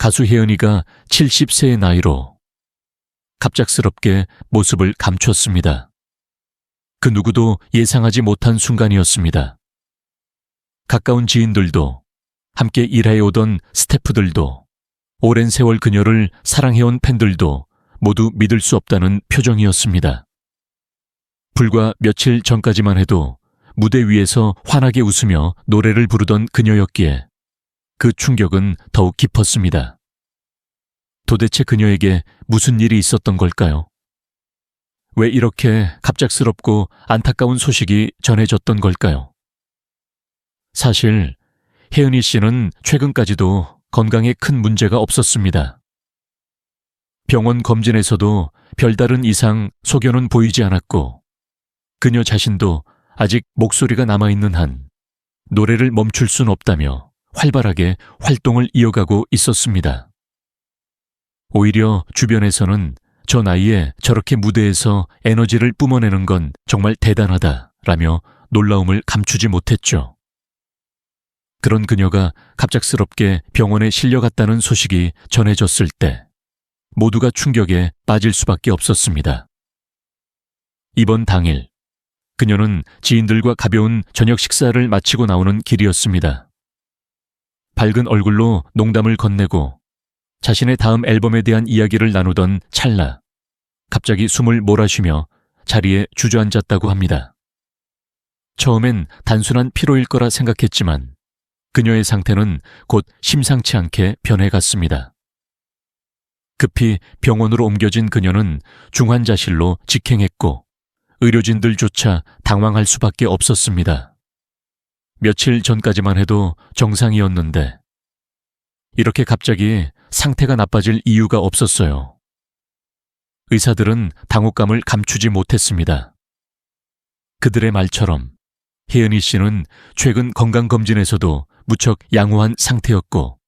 가수 혜은이가 70세의 나이로 갑작스럽게 모습을 감췄습니다. 그 누구도 예상하지 못한 순간이었습니다. 가까운 지인들도 함께 일해오던 스태프들도 오랜 세월 그녀를 사랑해온 팬들도 모두 믿을 수 없다는 표정이었습니다. 불과 며칠 전까지만 해도 무대 위에서 환하게 웃으며 노래를 부르던 그녀였기에 그 충격은 더욱 깊었습니다. 도대체 그녀에게 무슨 일이 있었던 걸까요? 왜 이렇게 갑작스럽고 안타까운 소식이 전해졌던 걸까요? 사실 혜은이 씨는 최근까지도 건강에 큰 문제가 없었습니다. 병원 검진에서도 별다른 이상 소견은 보이지 않았고 그녀 자신도 아직 목소리가 남아있는 한 노래를 멈출 순 없다며 활발하게 활동을 이어가고 있었습니다. 오히려 주변에서는 저 나이에 저렇게 무대에서 에너지를 뿜어내는 건 정말 대단하다 라며 놀라움을 감추지 못했죠. 그런 그녀가 갑작스럽게 병원에 실려갔다는 소식이 전해졌을 때 모두가 충격에 빠질 수밖에 없었습니다. 이번 당일, 그녀는 지인들과 가벼운 저녁 식사를 마치고 나오는 길이었습니다. 밝은 얼굴로 농담을 건네고 자신의 다음 앨범에 대한 이야기를 나누던 찰나, 갑자기 숨을 몰아쉬며 자리에 주저앉았다고 합니다. 처음엔 단순한 피로일 거라 생각했지만 그녀의 상태는 곧 심상치 않게 변해갔습니다. 급히 병원으로 옮겨진 그녀는 중환자실로 직행했고 의료진들조차 당황할 수밖에 없었습니다. 며칠 전까지만 해도 정상이었는데 이렇게 갑자기 상태가 나빠질 이유가 없었어요. 의사들은 당혹감을 감추지 못했습니다. 그들의 말처럼 혜은이 씨는 최근 건강검진에서도 무척 양호한 상태였고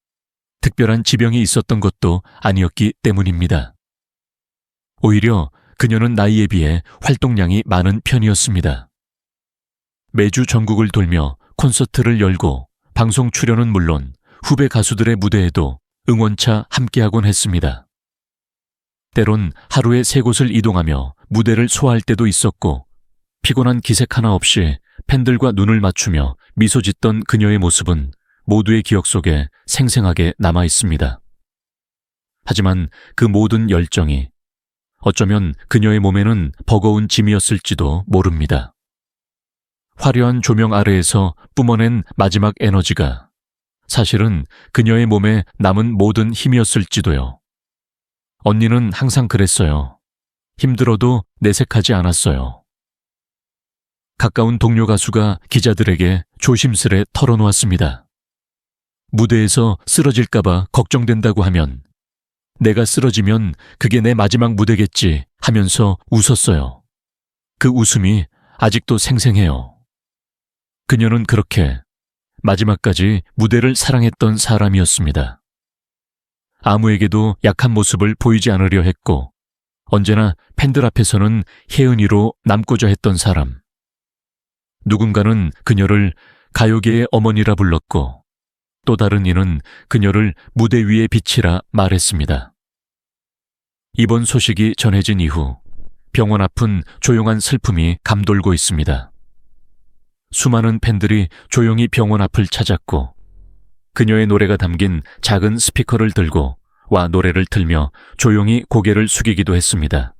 특별한 지병이 있었던 것도 아니었기 때문입니다. 오히려 그녀는 나이에 비해 활동량이 많은 편이었습니다. 매주 전국을 돌며 콘서트를 열고 방송 출연은 물론 후배 가수들의 무대에도 응원차 함께하곤 했습니다. 때론 하루에 세 곳을 이동하며 무대를 소화할 때도 있었고 피곤한 기색 하나 없이 팬들과 눈을 맞추며 미소 짓던 그녀의 모습은 모두의 기억 속에 생생하게 남아 있습니다. 하지만 그 모든 열정이 어쩌면 그녀의 몸에는 버거운 짐이었을지도 모릅니다. 화려한 조명 아래에서 뿜어낸 마지막 에너지가 사실은 그녀의 몸에 남은 모든 힘이었을지도요. 언니는 항상 그랬어요. 힘들어도 내색하지 않았어요. 가까운 동료 가수가 기자들에게 조심스레 털어놓았습니다. 무대에서 쓰러질까봐 걱정된다고 하면 내가 쓰러지면 그게 내 마지막 무대겠지 하면서 웃었어요. 그 웃음이 아직도 생생해요. 그녀는 그렇게 마지막까지 무대를 사랑했던 사람이었습니다. 아무에게도 약한 모습을 보이지 않으려 했고 언제나 팬들 앞에서는 혜은이로 남고자 했던 사람. 누군가는 그녀를 가요계의 어머니라 불렀고 또 다른 이는 그녀를 무대 위의 빛이라 말했습니다. 이번 소식이 전해진 이후 병원 앞은 조용한 슬픔이 감돌고 있습니다. 수많은 팬들이 조용히 병원 앞을 찾았고 그녀의 노래가 담긴 작은 스피커를 들고 와 노래를 틀며 조용히 고개를 숙이기도 했습니다.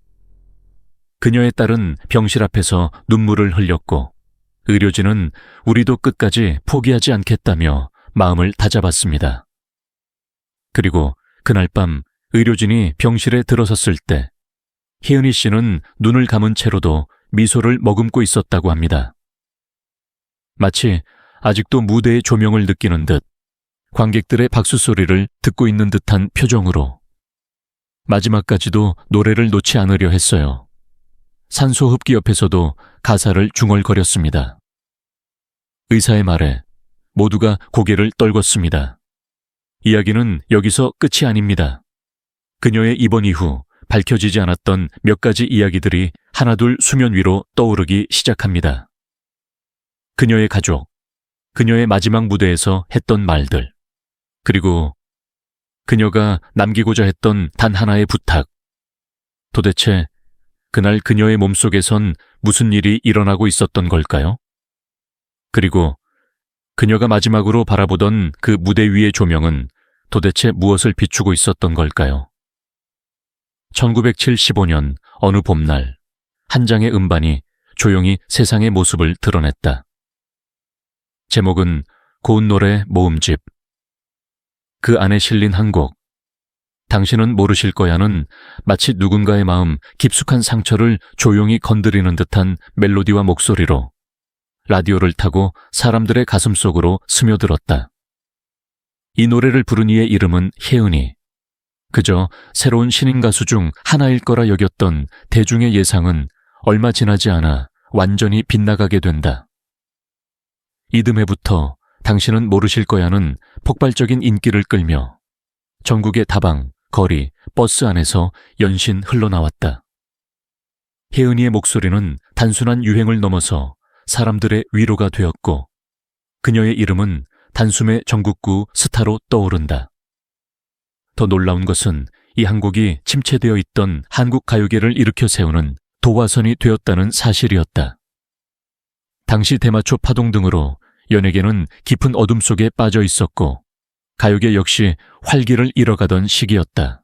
그녀의 딸은 병실 앞에서 눈물을 흘렸고 의료진은 우리도 끝까지 포기하지 않겠다며 마음을 다잡았습니다. 그리고 그날 밤 의료진이 병실에 들어섰을 때 희은희 씨는 눈을 감은 채로도 미소를 머금고 있었다고 합니다. 마치 아직도 무대의 조명을 느끼는 듯 관객들의 박수 소리를 듣고 있는 듯한 표정으로 마지막까지도 노래를 놓지 않으려 했어요. 산소 흡기 옆에서도 가사를 중얼거렸습니다. 의사의 말에 모두가 고개를 떨궜습니다. 이야기는 여기서 끝이 아닙니다. 그녀의 입원 이후 밝혀지지 않았던 몇 가지 이야기들이 하나둘 수면 위로 떠오르기 시작합니다. 그녀의 가족, 그녀의 마지막 무대에서 했던 말들, 그리고 그녀가 남기고자 했던 단 하나의 부탁. 도대체 그날 그녀의 몸속에선 무슨 일이 일어나고 있었던 걸까요? 그리고 그녀가 마지막으로 바라보던 그 무대 위의 조명은 도대체 무엇을 비추고 있었던 걸까요? 1975년 어느 봄날, 한 장의 음반이 조용히 세상의 모습을 드러냈다. 제목은 고운 노래 모음집. 그 안에 실린 한 곡. 당신은 모르실 거야는 마치 누군가의 마음 깊숙한 상처를 조용히 건드리는 듯한 멜로디와 목소리로 라디오를 타고 사람들의 가슴 속으로 스며들었다. 이 노래를 부른 이의 이름은 혜은이. 그저 새로운 신인 가수 중 하나일 거라 여겼던 대중의 예상은 얼마 지나지 않아 완전히 빗나가게 된다. 이듬해부터 당신은 모르실 거야는 폭발적인 인기를 끌며 전국의 다방, 거리, 버스 안에서 연신 흘러나왔다. 혜은이의 목소리는 단순한 유행을 넘어서 사람들의 위로가 되었고 그녀의 이름은 단숨에 전국구 스타로 떠오른다. 더 놀라운 것은 이한 곡이 침체되어 있던 한국 가요계를 일으켜 세우는 도화선이 되었다는 사실이었다. 당시 대마초 파동 등으로 연예계는 깊은 어둠 속에 빠져 있었고 가요계 역시 활기를 잃어가던 시기였다.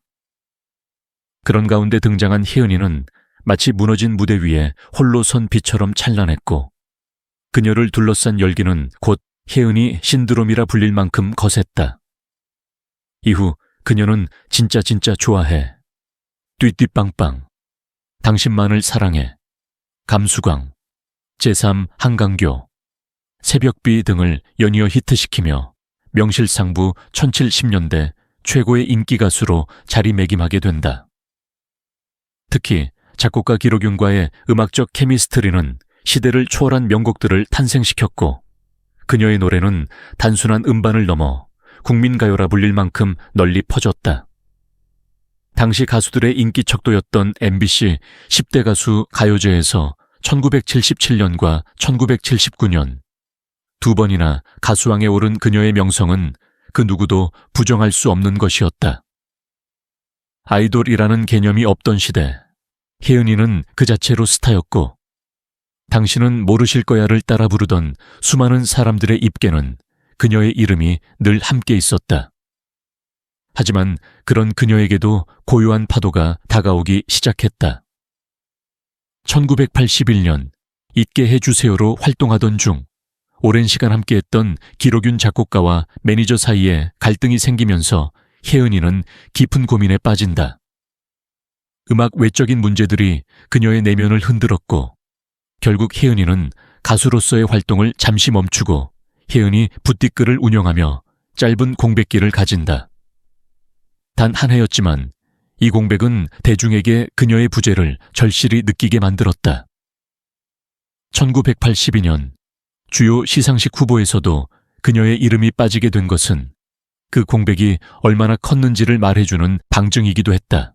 그런 가운데 등장한 희은이는 마치 무너진 무대 위에 홀로 선 빛처럼 찬란했고 그녀를 둘러싼 열기는 곧 혜은이 신드롬이라 불릴 만큼 거셌다. 이후 그녀는 진짜 진짜 좋아해. 띠띠빵빵. 당신만을 사랑해. 감수광. 제3 한강교. 새벽비 등을 연이어 히트시키며 명실상부 1070년대 최고의 인기 가수로 자리매김하게 된다. 특히 작곡가 기록윤과의 음악적 케미스트리는 시대를 초월한 명곡들을 탄생시켰고 그녀의 노래는 단순한 음반을 넘어 국민가요라 불릴 만큼 널리 퍼졌다. 당시 가수들의 인기 척도였던 MBC 10대 가수 가요제에서 1977년과 1979년 두 번이나 가수왕에 오른 그녀의 명성은 그 누구도 부정할 수 없는 것이었다. 아이돌이라는 개념이 없던 시대, 혜은이는 그 자체로 스타였고, 당신은 모르실 거야를 따라 부르던 수많은 사람들의 입계는 그녀의 이름이 늘 함께 있었다. 하지만 그런 그녀에게도 고요한 파도가 다가오기 시작했다. 1981년 잊게 해주세요로 활동하던 중 오랜 시간 함께했던 기록윤 작곡가와 매니저 사이에 갈등이 생기면서 혜은이는 깊은 고민에 빠진다. 음악 외적인 문제들이 그녀의 내면을 흔들었고 결국 혜은이는 가수로서의 활동을 잠시 멈추고 혜은이 붓띠글을 운영하며 짧은 공백기를 가진다. 단 한 해였지만 이 공백은 대중에게 그녀의 부재를 절실히 느끼게 만들었다. 1982년 주요 시상식 후보에서도 그녀의 이름이 빠지게 된 것은 그 공백이 얼마나 컸는지를 말해주는 방증이기도 했다.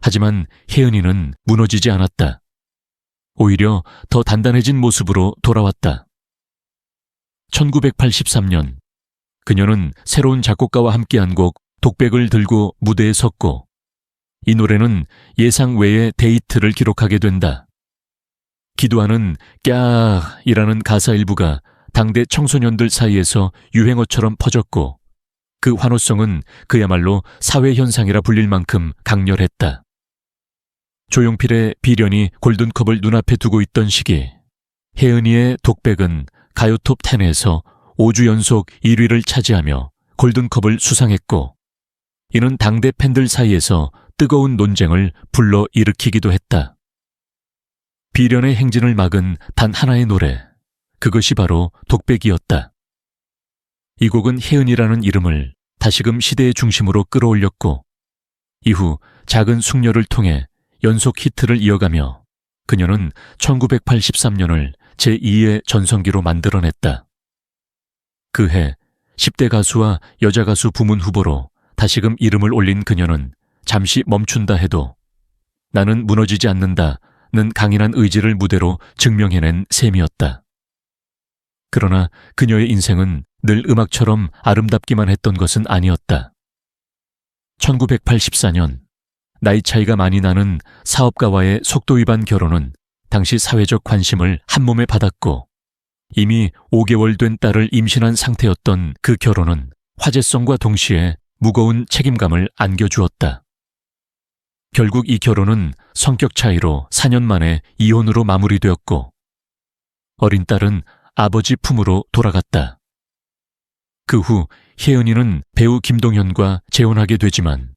하지만 혜은이는 무너지지 않았다. 오히려 더 단단해진 모습으로 돌아왔다. 1983년 그녀는 새로운 작곡가와 함께한 곡 독백을 들고 무대에 섰고 이 노래는 예상 외의 데이트를 기록하게 된다. 기도하는 꺄이라는 가사 일부가 당대 청소년들 사이에서 유행어처럼 퍼졌고 그 환호성은 그야말로 사회 현상이라 불릴 만큼 강렬했다. 조용필의 비련이 골든컵을 눈앞에 두고 있던 시기 혜은이의 독백은 가요톱 10에서 5주 연속 1위를 차지하며 골든컵을 수상했고 이는 당대 팬들 사이에서 뜨거운 논쟁을 불러 일으키기도 했다. 비련의 행진을 막은 단 하나의 노래. 그것이 바로 독백이었다. 이 곡은 혜은이라는 이름을 다시금 시대의 중심으로 끌어올렸고, 이후 작은 숙녀를 통해 연속 히트를 이어가며 그녀는 1983년을 제2의 전성기로 만들어냈다. 그해 10대 가수와 여자 가수 부문 후보로 다시금 이름을 올린 그녀는 잠시 멈춘다 해도 나는 무너지지 않는다 는 강인한 의지를 무대로 증명해낸 셈이었다. 그러나 그녀의 인생은 늘 음악처럼 아름답기만 했던 것은 아니었다. 1984년 나이 차이가 많이 나는 사업가와의 속도 위반 결혼은 당시 사회적 관심을 한몸에 받았고 이미 5개월 된 딸을 임신한 상태였던 그 결혼은 화제성과 동시에 무거운 책임감을 안겨주었다. 결국 이 결혼은 성격 차이로 4년 만에 이혼으로 마무리되었고 어린 딸은 아버지 품으로 돌아갔다. 그 후 혜은이는 배우 김동현과 재혼하게 되지만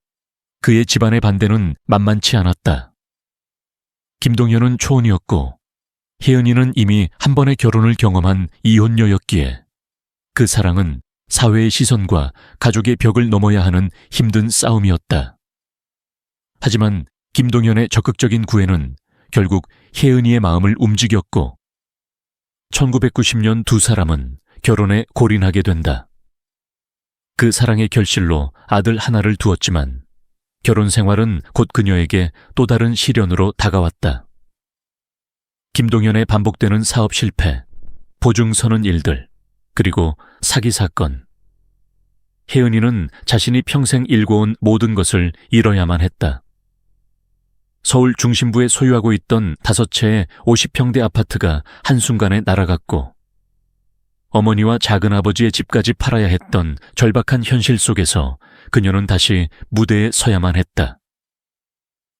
그의 집안의 반대는 만만치 않았다. 김동현은 초혼이었고 혜은이는 이미 한 번의 결혼을 경험한 이혼녀였기에 그 사랑은 사회의 시선과 가족의 벽을 넘어야 하는 힘든 싸움이었다. 하지만 김동현의 적극적인 구애는 결국 혜은이의 마음을 움직였고 1990년 두 사람은 결혼에 골인하게 된다. 그 사랑의 결실로 아들 하나를 두었지만 결혼 생활은 곧 그녀에게 또 다른 시련으로 다가왔다. 김동현의 반복되는 사업 실패, 보증 서는 일들, 그리고 사기 사건. 혜은이는 자신이 평생 일궈온 모든 것을 잃어야만 했다. 서울 중심부에 소유하고 있던 다섯 채의 50평대 아파트가 한순간에 날아갔고, 어머니와 작은아버지의 집까지 팔아야 했던 절박한 현실 속에서 그녀는 다시 무대에 서야만 했다.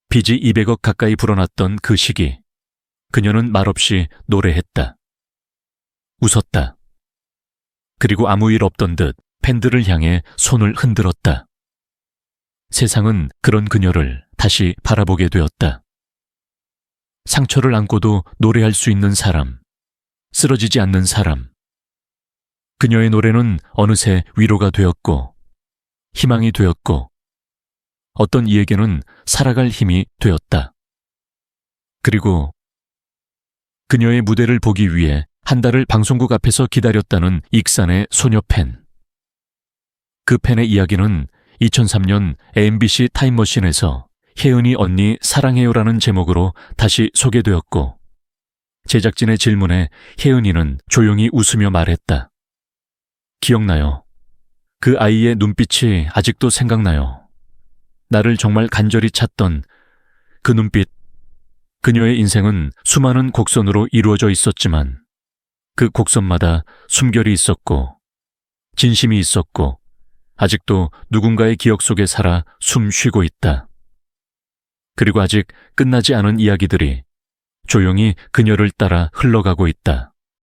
빚이 200억 가까이 불어났던 그 시기, 그녀는 말없이 노래했다. 웃었다. 그리고 아무 일 없던 듯 팬들을 향해 손을 흔들었다. 세상은 그런 그녀를 다시 바라보게 되었다. 상처를 안고도 노래할 수 있는 사람, 쓰러지지 않는 사람. 그녀의 노래는 어느새 위로가 되었고, 희망이 되었고, 어떤 이에게는 살아갈 힘이 되었다. 그리고 그녀의 무대를 보기 위해 한 달을 방송국 앞에서 기다렸다는 익산의 소녀 팬. 그 팬의 이야기는 2003년 MBC 타임머신에서 혜은이 언니 사랑해요라는 제목으로 다시 소개되었고, 제작진의 질문에 혜은이는 조용히 웃으며 말했다. 기억나요. 그 아이의 눈빛이 아직도 생각나요. 나를 정말 간절히 찾던 그 눈빛. 그녀의 인생은 수많은 곡선으로 이루어져 있었지만 그 곡선마다 숨결이 있었고 진심이 있었고 아직도 누군가의 기억 속에 살아 숨 쉬고 있다. 그리고 아직 끝나지 않은 이야기들이 조용히 그녀를 따라 흘러가고 있다.